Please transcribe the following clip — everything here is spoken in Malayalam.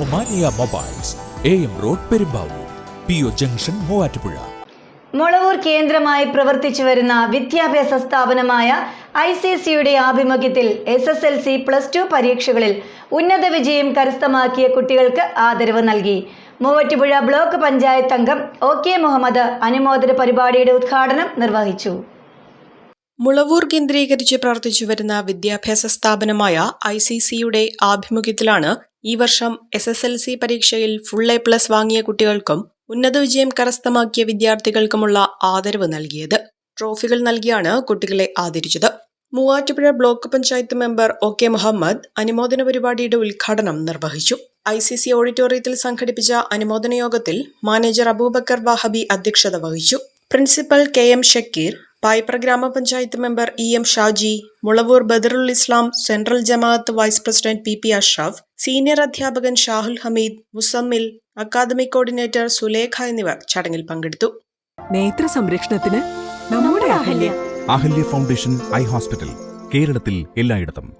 Omania mobiles road junction Mulavoor കേന്ദ്രമായി പ്രവർത്തിച്ചു വരുന്ന വിദ്യാഭ്യാസ സ്ഥാപനമായ ഐ സി സിയുടെ ആഭിമുഖ്യത്തിൽ S S L C plus two പരീക്ഷകളിൽ ഉന്നത വിജയം കരസ്ഥമാക്കിയ കുട്ടികൾക്ക് ആദരവ് നൽകി. മൂവാറ്റുപുഴ ബ്ലോക്ക് പഞ്ചായത്ത് അംഗം ഒ കെ മുഹമ്മദ് അനുമോദന പരിപാടിയുടെ ഉദ്ഘാടനം നിർവഹിച്ചു. മുളവൂർ കേന്ദ്രീകരിച്ച് പ്രവർത്തിച്ചു വരുന്ന വിദ്യാഭ്യാസ സ്ഥാപനമായ ഐ സി സിയുടെ ആഭിമുഖ്യത്തിലാണ് ഈ വർഷം എസ് എസ് എൽ സി പരീക്ഷയിൽ ഫുൾ എ പ്ലസ് വാങ്ങിയ കുട്ടികൾക്കും ഉന്നത വിജയം കരസ്ഥമാക്കിയ വിദ്യാർത്ഥികൾക്കുമുള്ള ആദരവ് നൽകിയത്. ട്രോഫികൾ നൽകിയാണ് കുട്ടികളെ ആദരിച്ചത്. Muvattupuzha block panchayat member O K Muhammad അനുമോദന പരിപാടിയുടെ ഉദ്ഘാടനം നിർവഹിച്ചു. ഐ സി സി ഓഡിറ്റോറിയത്തിൽ സംഘടിപ്പിച്ച അനുമോദന യോഗത്തിൽ മാനേജർ അബൂബക്കർ വാഹബി അധ്യക്ഷത വഹിച്ചു. Principal K M Shakeer Payipra ഗ്രാമപഞ്ചായത്ത് member E M Shaji Mulavoor Badarul Islam central Jamaath vice president P P Ashraf senior അധ്യാപകൻ ഷാഹുൽ ഹമീദ് മുസമ്മിൽ അക്കാദമിക് കോർഡിനേറ്റർ സുലേഖ എന്നിവർ ചടങ്ങിൽ പങ്കെടുത്തു. നേത്ര സംരക്ഷണത്തിന് നമ്മുടെ Ahalya. Ahalya foundation eye hospital കേരളത്തിൽ എല്ലായിടത്തും.